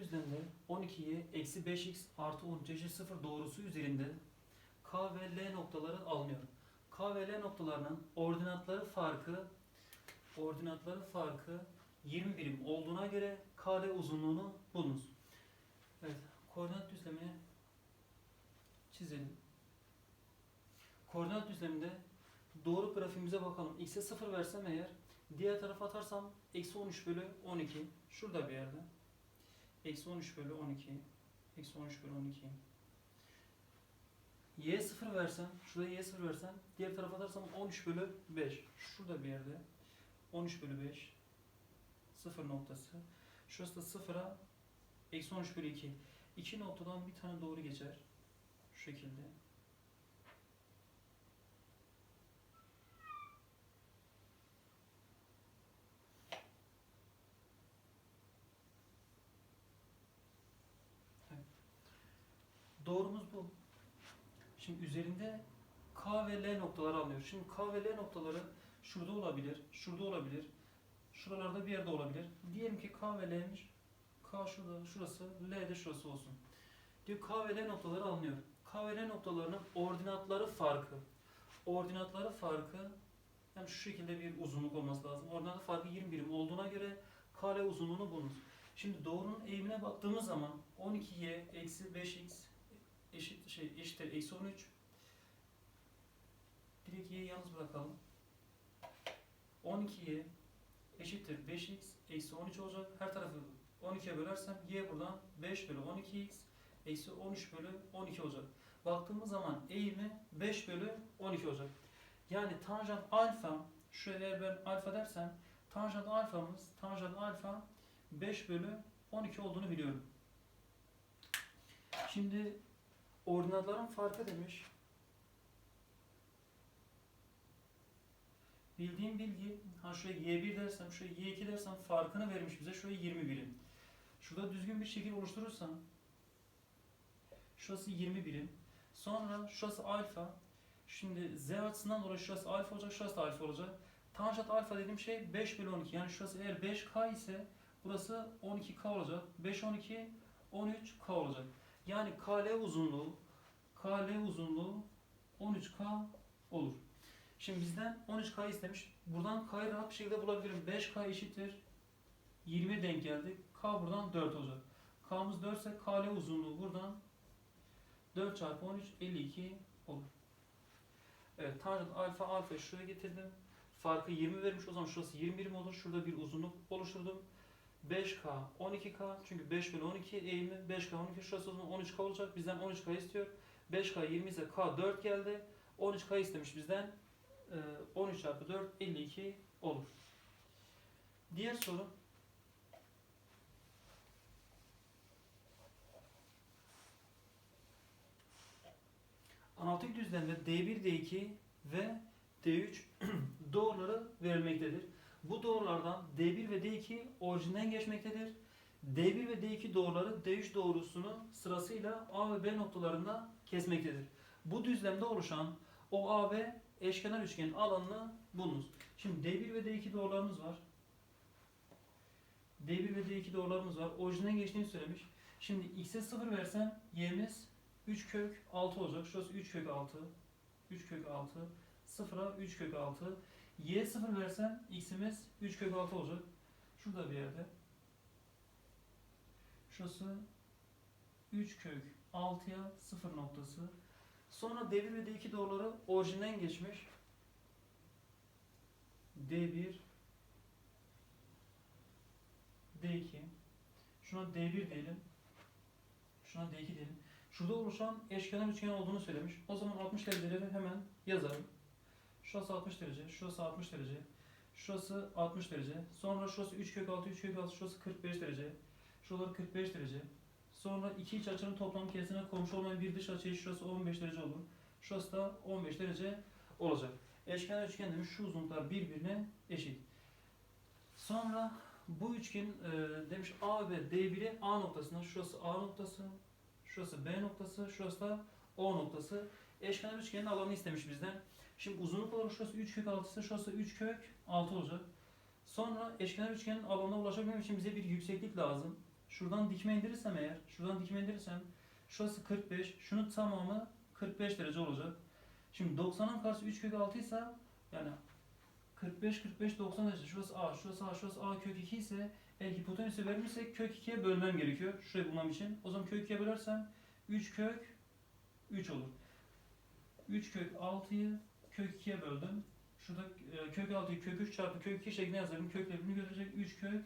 düzlemde 12'ye eksi 5x artı 13 eşit 0 doğrusu üzerinde K ve L noktaları alınıyor. K ve L noktalarının ordinatları farkı ordinatları farkı 20 birim olduğuna göre KL uzunluğunu bulunuz. Evet, koordinat düzlemini çizelim. Koordinat düzleminde doğru grafiğimize bakalım. X'e 0 versem eğer diğer tarafa atarsam eksi 13 bölü 12 şurada bir yerde. Eksi 13 bölü 12 eksi 13 bölü 12 Y 0 versem, şuraya Y 0 versem diğer tarafa atarsam 13 bölü 5 şurada bir yerde. 13 bölü 5 0 noktası. Şurası da 0'a eksi 13 bölü 2. İki noktadan bir tane doğru geçer. Şu şekilde. Doğrumuz bu. Şimdi üzerinde K ve L noktaları alınıyor. Şimdi K ve L noktaları şurada olabilir, şurada olabilir, şuralarda bir yerde olabilir. Diyelim ki K ve L'miş. K şurada, şurası, L de şurası olsun. Diyor K ve L noktaları alınıyor. K ve L noktalarının ordinatları farkı. Ordinatları farkı yani şu şekilde bir uzunluk olması lazım. Ordinatı farkı 20 birim olduğuna göre KL uzunluğunu bulunuz. Şimdi doğrunun eğimine baktığımız zaman 12y eksi 5x eşit şey eşittir eksi 13 direkt y'yi yalnız bırakalım. 12y eşittir 5x eksi 13 olacak. Her tarafı 12'ye bölersem y buradan 5 bölü 12x eksi 13 bölü 12 olacak. Baktığımız zaman eğimi 5 bölü 12 olacak. Yani tanjant alfa, şöyle eğer ben alfa dersem tanjant alfamız, tanjant alfa 5 bölü 12 olduğunu biliyorum. Şimdi ordinatların farkı demiş. Bildiğim bilgi, ha şuraya y1 dersem, şuraya y2 dersem farkını vermiş bize. Şuraya 20 birim. Şurada düzgün bir şekil oluşturursam şurası 20 birim. Sonra şurası alfa. Şimdi z açısından dolayı şurası alfa olacak, şurası da alfa olacak. Tanjant alfa dediğim şey 5 bölü 12. Yani şurası eğer 5k ise burası 12k olacak. 5 12 13k olacak. Yani KL uzunluğu KL uzunluğu 13k olur. Şimdi bizden 13k istemiş. Buradan k'yı rahat bir şekilde bulabilirim. 5k eşittir 20 denk geldi. K buradan 4 olacak. K'mız 4 ise KL uzunluğu buradan 4 çarpı 13 52 olur. Evet tanjant alfa alfa şuraya getirdim. Farkı 20 vermiş. O zaman şurası 20 birim olur. Şurada bir uzunluk oluşturdum. 5K 12K çünkü 5 bölü 12 eğimi 5K 12 şurası o zaman 13K olacak. Bizden 13K istiyor. 5K 20 ise K 4 geldi. 13K istemiş bizden. Ee, 13 çarpı 4 52 olur. Diğer soru. Analitik düzlemde D1, D2 ve D3 doğruları verilmektedir. Bu doğrulardan D1 ve D2 orijinden geçmektedir. D1 ve D2 doğruları D3 doğrusunu sırasıyla A ve B noktalarında kesmektedir. Bu düzlemde oluşan o A ve eşkenar üçgenin alanını bulunuz. Şimdi D1 ve D2 doğrularımız var. D1 ve D2 doğrularımız var. Orijinden geçtiğini söylemiş. Şimdi x'e 0 versem y'miz 3 kök 6 olacak. Şurası 3 kök 6. 3 kök 6. 0'a 3 kök 6. Y 0 versem x'imiz 3 kök 6 olacak. Şurada bir yerde. Şurası 3 kök 6'ya 0 noktası. Sonra D1 ve D2 doğruları orijinden geçmiş. D1 D2 Şuna D1 diyelim. Şuna D2 diyelim. Şurada oluşan eşkenar üçgen olduğunu söylemiş. O zaman 60 dereceleri hemen yazalım. Şurası 60 derece, şurası 60 derece, şurası 60 derece. Sonra şurası 3 kök 6, 3 kök 6, şurası 45 derece. Şuraları 45 derece. Sonra iki iç açının toplam kesine komşu olmayan bir dış açı şurası 15 derece olur. Şurası da 15 derece olacak. Eşkenar üçgen demiş şu uzunluklar birbirine eşit. Sonra bu üçgen e, demiş A ve D1'i A noktasına, şurası A noktası, şurası B noktası, şurası da O noktası. Eşkenar üçgenin alanını istemiş bizden. Şimdi uzunluk olarak şurası 3 kök 6 ise şurası 3 kök 6 olacak. Sonra eşkenar üçgenin alanına ulaşabilmem için bize bir yükseklik lazım. Şuradan dikme indirirsem eğer, şuradan dikme indirirsem şurası 45, şunun tamamı 45 derece olacak. Şimdi 90'ın karşısı 3 kök 6 ise yani 45 45 90 derece. Şurası A, şurası A, şurası A kök 2 ise eğer hipotenüsü vermişsek kök 2'ye bölmem gerekiyor. Şurayı bulmam için. O zaman kök 2'ye bölersem 3 kök 3 olur. 3 kök 6'yı kök 2'ye böldüm. Şurada e, kök 6'yı kök 3 çarpı kök 2 şeklinde yazarım. Kökler birbirini götürecek. 3 kök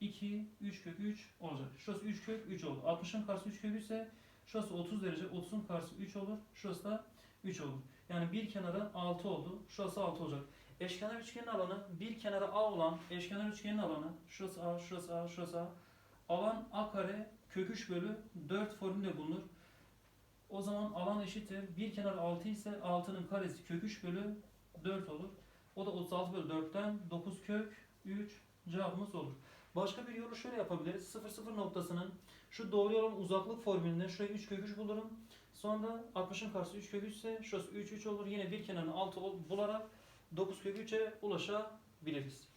2, 3 kök 3 olacak. Şurası 3 kök 3 oldu. 60'ın karşısı 3 kök 3 ise şurası 30 derece. 30'un karşısı 3 olur. Şurası da 3 olur. Yani bir kenara 6 oldu. Şurası 6 olacak. Eşkenar üçgenin alanı bir kenara A olan eşkenar üçgenin alanı şurası A, şurası A, şurası A. Alan A kare kök 3 bölü 4 formülde bulunur. O zaman alan eşittir. Bir kenar 6 ise 6'nın karesi kök 3 bölü 4 olur. O da 36 bölü 4'ten 9 kök 3 cevabımız olur. Başka bir yolu şöyle yapabiliriz. 0 0 noktasının şu doğru olan uzaklık formülünden şuraya 3 kök 3 bulurum. Sonra 60'ın karşısı 3 kök 3 ise şurası 3 3 olur. Yine bir kenarını 6 bularak 9 kök 3'e ulaşabiliriz.